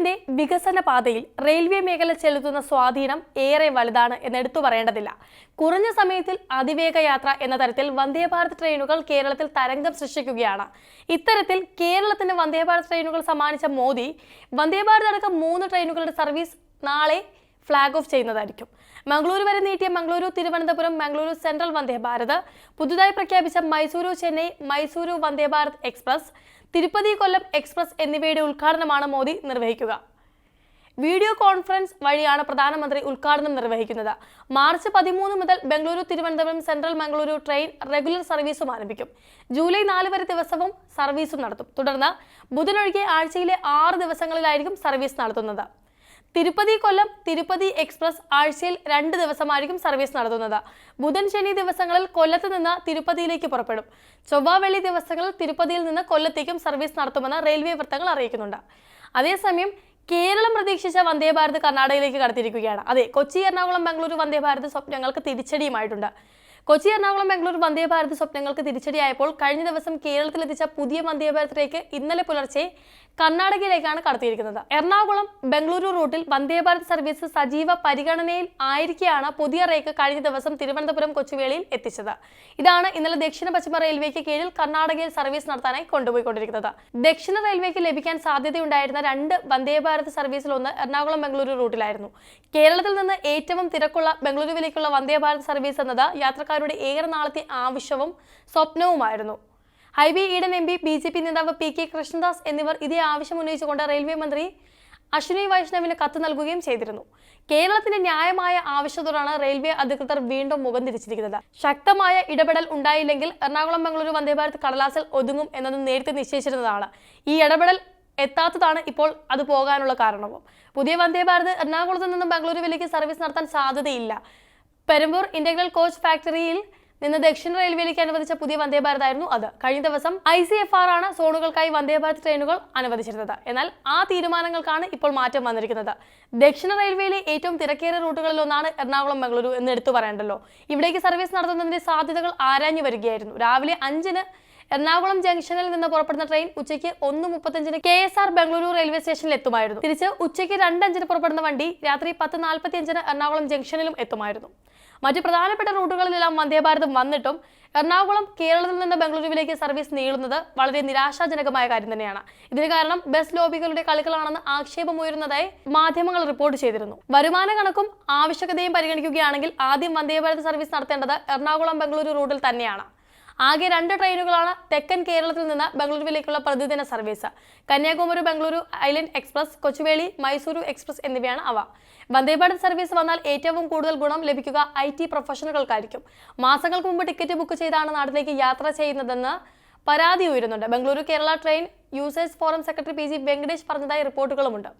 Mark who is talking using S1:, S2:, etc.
S1: കേരളത്തിന്റെ വികസന പാതയിൽ റെയിൽവേ മേഖല ചെലുത്തുന്ന സ്വാധീനം ഏറെ വലുതാണ് എന്നെടുത്തു പറയേണ്ടതില്ല. കുറഞ്ഞ സമയത്തിൽ അതിവേഗ യാത്ര എന്ന തരത്തിൽ വന്ദേ ഭാരത് ട്രെയിനുകൾ കേരളത്തിൽ തരംഗം സൃഷ്ടിക്കുകയാണ്. ഇത്തരത്തിൽ കേരളത്തിന് വന്ദേ ഭാരത് ട്രെയിനുകൾ സമ്മാനിച്ച മോദി വന്ദേ ഭാരത് അടക്കം മൂന്ന് ട്രെയിനുകളുടെ സർവീസ് നാളെ ഫ്ലാഗ് ഓഫ് ചെയ്യുന്നതായിരിക്കും. മംഗളൂരു വരെ നീട്ടിയ മംഗളൂരു തിരുവനന്തപുരം മംഗളൂരു സെൻട്രൽ വന്ദേ ഭാരത്. പുതുതായി പ്രഖ്യാപിച്ച മൈസൂരു ചെന്നൈ മൈസൂരു വന്ദേ ഭാരത് എക്സ്പ്രസ് തിരുപ്പതി കൊല്ലം എക്സ്പ്രസ് എന്നിവയുടെ ഉദ്ഘാടനമാണ് മോദി നിർവഹിക്കുക. വീഡിയോ കോൺഫറൻസ് വഴിയാണ് പ്രധാനമന്ത്രി ഉദ്ഘാടനം നിർവഹിക്കുന്നത്. മാർച്ച് പതിമൂന്ന് മുതൽ Bengaluru Thiruvananthapuram central Mangaluru train regular സർവീസും ആരംഭിക്കും. ജൂലൈ നാല് വരെ ദിവസവും സർവീസും നടത്തും. തുടർന്ന് ബുധനൊഴികെ ആഴ്ചയിലെ ആറ് ദിവസങ്ങളിലായിരിക്കും സർവീസ് നടത്തുന്നത്. തിരുപ്പതി കൊല്ലം തിരുപ്പതി എക്സ്പ്രസ് ആഴ്ചയിൽ രണ്ട് ദിവസമായിരിക്കും സർവീസ് നടത്തുന്നത്. ബുധൻ ശനി ദിവസങ്ങളിൽ കൊല്ലത്ത് നിന്ന് തിരുപ്പതിയിലേക്ക് പുറപ്പെടും. ചൊവ്വ വെള്ളി ദിവസങ്ങളിൽ തിരുപ്പതിയിൽ നിന്ന് കൊല്ലത്തേക്കും സർവീസ് നടത്തുമെന്ന് റെയിൽവേ വൃത്തങ്ങൾ അറിയിക്കുന്നുണ്ട്. അതേസമയം കേരളം പ്രതീക്ഷിച്ച വന്ദേ ഭാരത് കർണാടകയിലേക്ക് കടത്തിയിരിക്കുകയാണ്. അതെ കൊച്ചി എറണാകുളം ബംഗളൂരു വന്ദേ ഭാരത് സ്വപ്നങ്ങൾക്ക് തിരിച്ചടിയുമായിട്ടുണ്ട്. കൊച്ചി എറണാകുളം ബാംഗ്ലൂർ വന്ദേ ഭാരത് സ്വപ്നങ്ങൾക്ക് തിരിച്ചടിയായപ്പോൾ കഴിഞ്ഞ ദിവസം കേരളത്തിലെത്തിച്ച പുതിയ വന്ദേ ഇന്നലെ പുലർച്ചെ കർണാടകയിലേക്കാണ് കടത്തിയിരിക്കുന്നത്. എറണാകുളം ബംഗളൂരു റൂട്ടിൽ വന്ദേ ഭാരത് സർവീസ് സജീവ പരിഗണനയിൽ ആയിരിക്കെയാണ് പുതിയ റേക്ക് കഴിഞ്ഞ ദിവസം തിരുവനന്തപുരം കൊച്ചുവേളിയിൽ എത്തിച്ചത്. ഇതാണ് ഇന്നലെ ദക്ഷിണ പശ്ചിമ റെയിൽവേക്ക് കീഴിൽ കർണാടകയിൽ സർവീസ് നടത്താനായി കൊണ്ടുപോയിക്കൊണ്ടിരിക്കുന്നത്. ദക്ഷിണ റെയിൽവേക്ക് ലഭിക്കാൻ സാധ്യതയുണ്ടായിരുന്ന രണ്ട് വന്ദേ ഭാരത് സർവീസിൽ ഒന്ന് എറണാകുളം ബംഗളൂരു റൂട്ടിലായിരുന്നു. കേരളത്തിൽ നിന്ന് ഏറ്റവും തിരക്കുള്ള ബംഗളൂരുവിലേക്കുള്ള വന്ദേ ഭാരത് സർവീസ് എന്നത് യാത്രക്കാരുടെ ഏറെ നാളത്തെ ആവശ്യവും സ്വപ്നവുമായിരുന്നു. Hibi Eden M P B J P നേതാവ് പി കെ കൃഷ്ണദാസ് എന്നിവർ ഇതേ ആവശ്യം ഉന്നയിച്ചുകൊണ്ട് റെയിൽവേ മന്ത്രി അശ്വിനി വൈഷ്ണവിന് കത്ത് നൽകുകയും ചെയ്തിരുന്നു. കേരളത്തിന്റെ ന്യായമായ ആവശ്യത്തോടാണ് റെയിൽവേ അധികൃതർ വീണ്ടും മുഖം തിരിച്ചിരിക്കുന്നത്. ശക്തമായ ഇടപെടൽ ഉണ്ടായില്ലെങ്കിൽ എറണാകുളം ബംഗളൂരു വന്ദേ ഭാരത് കടലാസിൽ ഒതുങ്ങും എന്നത് നേരത്തെ നിശ്ചയിച്ചിരുന്നതാണ്. ഈ ഇടപെടൽ എത്താത്തതാണ് ഇപ്പോൾ അത് പോകാനുള്ള കാരണവും. പുതിയ വന്ദേ ഭാരത് എറണാകുളത്ത് നിന്നും ബംഗളൂരുവിലേക്ക് സർവീസ് നടത്താൻ സാധ്യതയില്ല. പെരുമ്പൂർ ഇന്റഗ്രൽ കോച്ച് ഫാക്ടറിയിൽ നിന്ന് ദക്ഷിണ റെയിൽവേയിലേക്ക് അനുവദിച്ച പുതിയ വന്ദേ ഭാരത് ആയിരുന്നു അത്. കഴിഞ്ഞ ദിവസം ഐ സി എഫ് ആർ ആണ് സോണുകൾക്കായി വന്ദേ ഭാരത് ട്രെയിനുകൾ അനുവദിച്ചിരുന്നത്. എന്നാൽ ആ തീരുമാനങ്ങൾക്കാണ് ഇപ്പോൾ മാറ്റം വന്നിരിക്കുന്നത്. ദക്ഷിണ റെയിൽവേയിലെ ഏറ്റവും തിരക്കേറിയ റൂട്ടുകളിൽ ഒന്നാണ് എറണാകുളം മംഗളൂരു എന്ന് എടുത്തു പറയേണ്ടല്ലോ. ഇവിടേക്ക് സർവീസ് നടത്തുന്നതിന്റെ സാധ്യതകൾ ആരാഞ്ഞു വരികയായിരുന്നു. രാവിലെ അഞ്ചിന് എറണാകുളം ജംഗ്ഷനിൽ നിന്ന് പുറപ്പെടുന്ന ട്രെയിൻ ഉച്ചയ്ക്ക് ഒന്ന് മുപ്പത്തഞ്ചിന് K S R Bengaluru railway സ്റ്റേഷനിൽ എത്തുമായിരുന്നു. തിരിച്ച് ഉച്ചയ്ക്ക് രണ്ടഞ്ചിന് പുറപ്പെടുന്ന വണ്ടി രാത്രി പത്ത് നാൽപ്പത്തി അഞ്ചിന് എറണാകുളം ജംഗ്ഷനിലും എത്തുമായിരുന്നു. മറ്റ് പ്രധാനപ്പെട്ട റൂട്ടുകളിലെല്ലാം വന്ദേ ഭാരതം വന്നിട്ടും എറണാകുളം കേരളത്തിൽ നിന്ന് ബംഗളൂരുവിലേക്ക് സർവീസ് നീളുന്നത് വളരെ നിരാശാജനകമായ കാര്യം തന്നെയാണ്. ഇതിന് കാരണം ബസ് ലോബികളുടെ കളികളാണെന്ന് ആക്ഷേപമുയരുന്നതായി മാധ്യമങ്ങൾ റിപ്പോർട്ട് ചെയ്തിരുന്നു. വരുമാന കണക്കും ആവശ്യകതയും പരിഗണിക്കുകയാണെങ്കിൽ ആദ്യം വന്ദേ ഭാരത് സർവീസ് നടത്തേണ്ടത് എറണാകുളം ബംഗളൂരു റൂട്ടിൽ തന്നെയാണ്. ആകെ രണ്ട് ട്രെയിനുകളാണ് തെക്കൻ കേരളത്തിൽ നിന്ന് ബംഗളൂരുവിലേക്കുള്ള പ്രതിദിന service. Kanyakumari Bengaluru island express Kochuveli Mysuru express എന്നിവയാണ് അവ. വന്ദേ ഭാരത് സർവീസ് വന്നാൽ ഏറ്റവും കൂടുതൽ ഗുണം ലഭിക്കുക ഐ ടി പ്രൊഫഷണലുകൾക്കായിരിക്കും. മാസങ്ങൾക്ക് മുമ്പ് ടിക്കറ്റ് ബുക്ക് ചെയ്താണ് നാട്ടിലേക്ക് യാത്ര ചെയ്യുന്നതെന്ന് പരാതി ഉയരുന്നുണ്ട്. Bengaluru Kerala train users forum secretary P G Venkatesh പറഞ്ഞതായി റിപ്പോർട്ടുകളുമുണ്ട്.